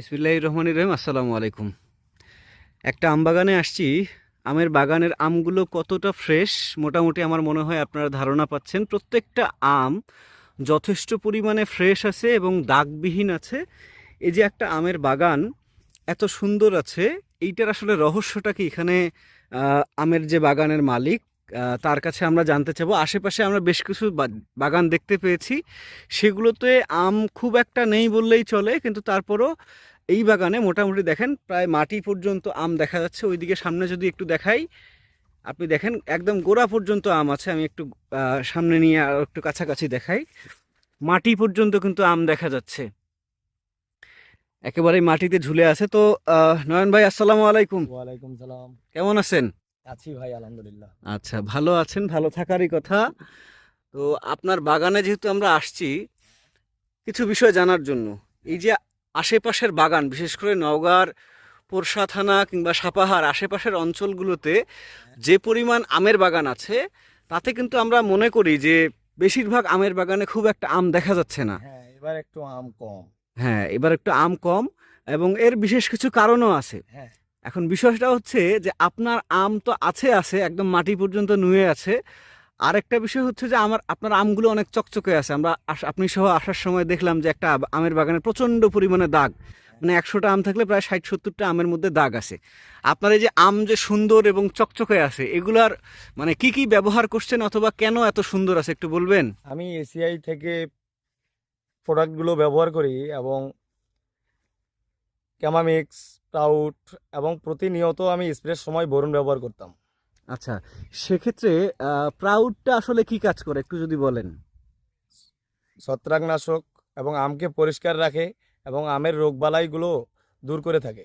ইসমিল্লাহ রহমান রহিম, আসসালামু আলাইকুম। একটা আম বাগানে আসছি, আমের বাগানের আমগুলো কতটা ফ্রেশ মোটামুটি আমার মনে হয় আপনারা ধারণা পাচ্ছেন। প্রত্যেকটা আম যথেষ্ট পরিমাণে ফ্রেশ আছে এবং দাগবিহীন আছে। এই যে একটা আমের বাগান এত সুন্দর আছে, এইটার আসলে রহস্যটা কি? এখানে আমের যে বাগানের মালিক তার কাছে আমরা জানতে চাবো। আশেপাশে আমরা বেশ কিছু বাগান দেখতে পেয়েছি। সেগুলোতে আম খুব একটা নেই বললেই চলে, কিন্তু তারপরও এই বাগানে মোটামুটি দেখেন প্রায় মাটি পর্যন্ত আম দেখা যাচ্ছে। ওইদিকে সামনে যদি একটু দেখাই আপনি দেখেন একদম গোড়া পর্যন্ত আম আছে। আমি একটু সামনে নিয়ে আর একটু কাছাকাছি দেখাই। মাটি পর্যন্ত কিন্তু আম দেখা যাচ্ছে। একেবারে মাটিতে ঝুলে আছে। তো নয়ন ভাই আসসালামু আলাইকুম। ওয়ালাইকুম সালাম। কেমন আছেন? আছি ভাই আলহামদুলিল্লাহ। আচ্ছা ভালো আছেন? ভালো থাকারই কথা। তো আপনার বাগানে যেহেতু আমরা আসছি কিছু বিষয় জানার জন্য। এই যে আশেপাশের বাগান বিশেষ করে নওগাঁর পোরশা থানা কিংবা সাপাহার আশেপাশের অঞ্চলগুলোতে যে পরিমাণ আমের বাগান আছে তাতে কিন্তু আমরা মনে করি যে বেশিরভাগ আমের বাগানে খুব একটা আম দেখা যাচ্ছে না। হ্যাঁ এবার একটু আম কম। হ্যাঁ এবার একটু আম কম এবং এর বিশেষ কিছু কারণও আছে। হ্যাঁ। এখন বিষয়টা হচ্ছে যে আপনার আম তো আছে আছে একদম মাটি পর্যন্ত নুয়ে আছে আরেকটা বিষয় হচ্ছে যে আমার, আপনার আমগুলো অনেক চকচকে আছে। আমরা আপনি সহ আসার সময় দেখলাম যে একটা আমের বাগানে প্রচণ্ড পরিমাণে দাগ। মানে একশোটা আম থাকলে প্রায় ষাট সত্তরটা আমের মধ্যে দাগ আছে। আপনার এই যে আম যে সুন্দর এবং চকচকে আছে, এগুলার মানে কি কি ব্যবহার করছেন অথবা কেন এত সুন্দর আছে একটু বলবেন? আমি এসিআই থেকে প্রোডাক্টগুলো ব্যবহার করি এবং ক্যামামিক্স প্রাউট এবং প্রতিনিয়ত আমি স্প্রের সময় বরুণ ব্যবহার করতাম। আচ্ছা সেক্ষেত্রে প্রাউডটা আসলে কি কাজ করে? একটু যদি বলেন। ছত্রাকনাশক এবং আমকে পরিষ্কার রাখে এবং আমের রোগবালাইগুলো দূর করে থাকে।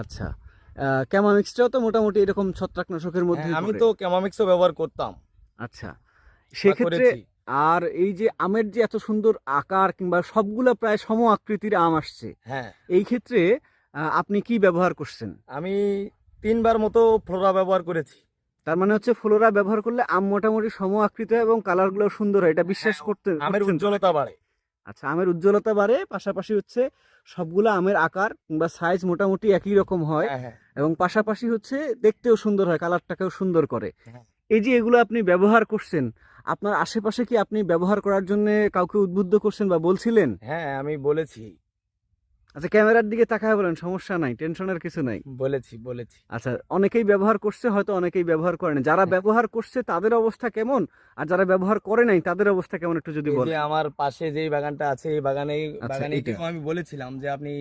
আচ্ছা ক্যামামিক্সটাও তো মোটামুটি এরকম ছত্রাকনাশকের মধ্যে হ্যাঁ, আমি তো ক্যামামিক্সও ব্যবহার করতাম। আচ্ছা সেক্ষেত্রে। আর এই যে আমের যে এত সুন্দর আকার কিংবা সবগুলো প্রায় সম আকৃতির আম আসছে হ্যাঁ। এই ক্ষেত্রে আপনি কি ব্যবহার করছেন? আমি তিনবার মতো ফ্লোরা ব্যবহার করেছি। তার মানে হচ্ছে ফ্লোরা ব্যবহার করলে আম মোটামুটি সম আকৃতি এবং কালারগুলো সুন্দর হয় এটা বিশ্বাস হ্যাঁ, করতে আমের উজ্জ্বলতা বাড়ে। আচ্ছা আমের উজ্জ্বলতা বাড়ে পাশাপাশি হচ্ছে সবগুলো আমের আকার কিংবা সাইজ মোটামুটি একই রকম হয় হ্যাঁ হ্যাঁ। এবং পাশাপাশি হচ্ছে দেখতেও সুন্দর হয় কালারটাকেও সুন্দর করে। এই যে এগুলো আপনি ব্যবহার করছেন আপনার আশেপাশে কি আপনি ব্যবহার করার জন্য কাউকে উদ্বুদ্ধ করছেন বা বলছিলেন? হ্যাঁ আমি বলেছি। আচ্ছা ক্যামেরার দিকে তাকায় বলেন সমস্যা নাই টেনশনের কিছু নাই। বলেছি বলেছি। আচ্ছা অনেকেই ব্যবহার করছে হয়তো অনেকেই ব্যবহার করে না যারা ব্যবহার করছে তাদের অবস্থা কেমন? আর যারা ব্যবহার করে নাই তাদের অবস্থা কেমন একটু যদি বলেন? আমার পাশে যে বাগানটা আছে এই বাগানে আচ্ছা, বাগানে। আমি বলেছিলাম যে আপনি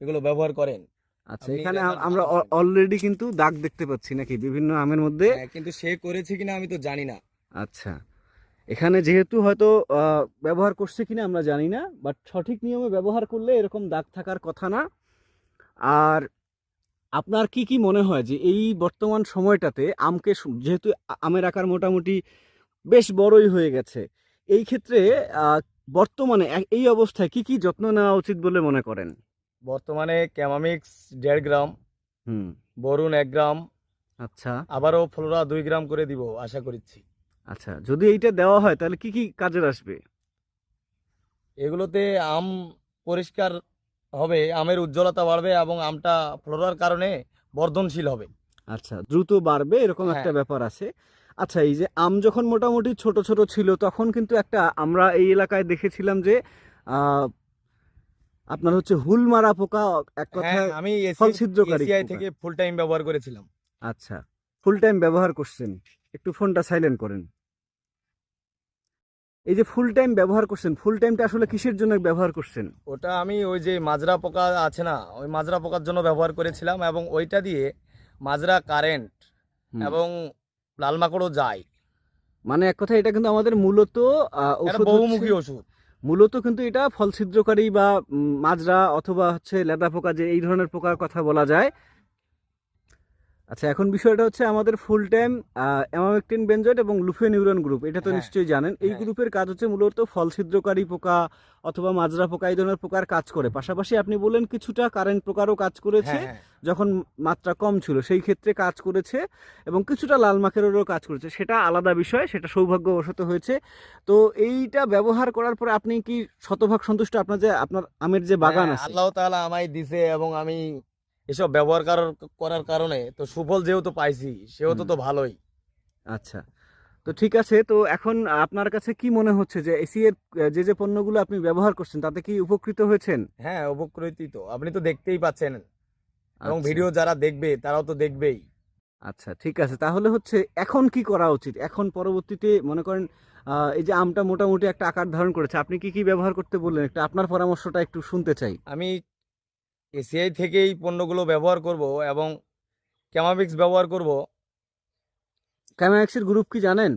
এগুলো ব্যবহার করেন। আচ্ছা এখানে আমরা অলরেডি কিন্তু দাগ দেখতে পাচ্ছি নাকি? বিভিন্ন আমের মধ্যে? হ্যাঁ, কিন্তু সে করেছে কিনা আমি তো জানি না। আচ্ছা। এখানে যেহেতু হয়তো ব্যবহার করছে কিনা আমরা জানি না বাট সঠিক নিয়মে ব্যবহার করলে এরকম দাগ থাকার কথা না। আর আপনার কি কি মনে হয় যে এই বর্তমান সময়টাতে আমকে যেহেতু আমের আকার মোটামুটি বেশ বড়ই হয়ে গেছে এই ক্ষেত্রে বর্তমানে এই অবস্থায় কি কি যত্ন নেওয়া উচিত বলে মনে করেন? বর্তমানে ক্যামামিক্স দেড় গ্রাম হুম। বরুণ এক গ্রাম আচ্ছা। আবারও ফ্লোরা দুই গ্রাম করে দিব আশা করছি আচ্ছা যদি এইটা দেওয়া হয় তাহলে কি কি কাজে আসবে? এগুলোতে আম পরিষ্কার হবে আমের উজ্জ্বলতা বাড়বে এবং আমটা ফ্লোরার কারণে বর্ধনশীল হবে। আচ্ছা দ্রুত বাড়বে এরকম হ্যাঁ। একটা ব্যাপার আছে। আচ্ছা এই যে আম যখন মোটামুটি ছোট ছোট ছিল তখন কিন্তু একটা আমরা এই এলাকায় দেখেছিলাম যে আপনার হচ্ছে হুল মারা পোকা এক হ্যাঁ কথায় আমি ফল ছিদ্রকারী থেকে ফুল টাইম ব্যবহার করেছিলাম। আচ্ছা ফুল টাইম ব্যবহার করছেন। একটু ফোনটা সাইলেন্ট করেন। এই যে ফুল টাইম ব্যবহার করছেন ফুল টাইমটা আসলে কিসের জন্য ব্যবহার করছেন? ওটা আমি ওই যে মাজরা পোকা আছে না ওই মাজরা পোকার জন্য ব্যবহার করেছিলাম এবং ওইটা দিয়ে মাজরা কারেন্ট এবং লাল মাকড়ও যায়। মানে এক কথা এটা কিন্তু আমাদের মূলত ওষুধ বহুমুখী ওষুধ। মূলত কিন্তু এটা ফল ছিদ্রকারী বা মাজরা অথবা হচ্ছে লেদা পোকা যে এই ধরনের পোকার কথা বলা যায় আচ্ছা এখন বিষয়টা হচ্ছে আমাদের ফুল টাইম অ্যামামেকটিন বেনজয়েট এবং লুফে লুফেনিউরন গ্রুপ এটা তো হ্যাঁ, নিশ্চয়ই জানেন। এই হ্যাঁ। গ্রুপের কাজ হচ্ছে মূলত ফল ছিদ্রকারী পোকা অথবা মাজরা পোকা এই ধরনের পোকার কাজ করে। পাশাপাশি আপনি বললেন কিছুটা কারেন্ট পোকারও কাজ করেছে হ্যাঁ হ্যাঁ। যখন মাত্রা কম ছিল সেই ক্ষেত্রে কাজ করেছে এবং কিছুটা লাল মাখেরও কাজ করেছে। সেটা আলাদা বিষয় সেটা সৌভাগ্যবশত হয়েছে। তো এইটা ব্যবহার করার পরে আপনি কি শতভাগ সন্তুষ্ট আপনার যে আপনার আমের যে বাগান হ্যাঁ, আছে? আল্লাহ তাআলা আমায় দিছে এবং আমি এসব ব্যবহার করার কারণে তো সুফল যেহেতু পাইছি সেহেতু তো ভালোই। আচ্ছা। তো ঠিক আছে তো এখন আপনার কাছে কি মনে হচ্ছে যে এসি এর যে যে পণ্যগুলো আপনি ব্যবহার করছেন তাতে কি উপকৃত হয়েছেন? হ্যাঁ উপকৃতই তো। আপনি তো দেখতেই পাচ্ছেন। এবং আচ্ছা, ভিডিও যারা দেখবে তারাও তো দেখবেই। আচ্ছা ঠিক আছে। তাহলে হচ্ছে এখন কি করা উচিত? এখন পরবর্তীতে মনে করেন এই যে আমটা মোটামুটি একটা আকার ধারণ করেছে আপনি কি কি ব্যবহার করতে বললেন? একটু আপনার পরামর্শটা একটু শুনতে চাই। আমি এসিআই থেকেই পণ্যগুলো ব্যবহার করব এবং ক্যামাবিক্স ব্যবহার করব। ক্যামাক্সের গ্রুপ কি জানেন?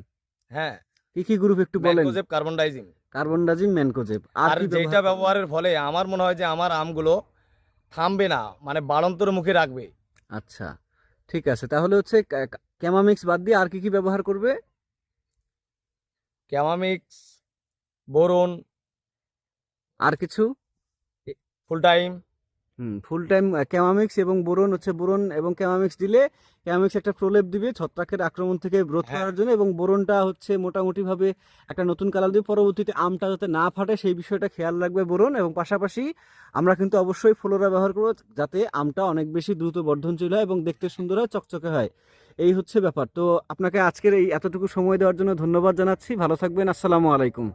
হ্যাঁ। কি কি গ্রুপ একটু বলেন? Mancozeb carbendazim carbendazim mancozeb আর যেটা ব্যবহারের ফলে আমার মনে হয় যে আমার আমগুলো থামবে না মানে বাড়ন্তর মুখে রাখবে। আচ্ছা ঠিক আছে। তাহলে হচ্ছে ক্যামামিক্স বাদ দিয়ে আর কি কি ব্যবহার করবে? ক্যামামিক্স বোরন। আর কিছু? ফুল টাইম হুম ফুল টাইম ক্যামামিক্স এবং বোরন হচ্ছে বোরন এবং ক্যামামিক্স দিলে ক্যামামিক্স একটা প্রলেপ দিবে ছত্রাকের আক্রমণ থেকে রোধ হ্যাঁ। করার জন্য এবং বোরনটা হচ্ছে মোটামুটিভাবে একটা নতুন কালার দিয়ে পরবর্তীতে আমটা যাতে না ফাটে সেই বিষয়টা খেয়াল রাখবে বোরন এবং পাশাপাশি আমরা কিন্তু অবশ্যই ফ্লোরা ব্যবহার করব যাতে আমটা অনেক বেশি দ্রুত বর্ধনশীল হয় এবং দেখতে সুন্দর হয় চকচকে হয়। এই হচ্ছে ব্যাপার। তো আপনাকে আজকের এই এতটুকু সময় দেওয়ার জন্য ধন্যবাদ জানাচ্ছি। ভালো থাকবেন। আসসালামু আলাইকুম।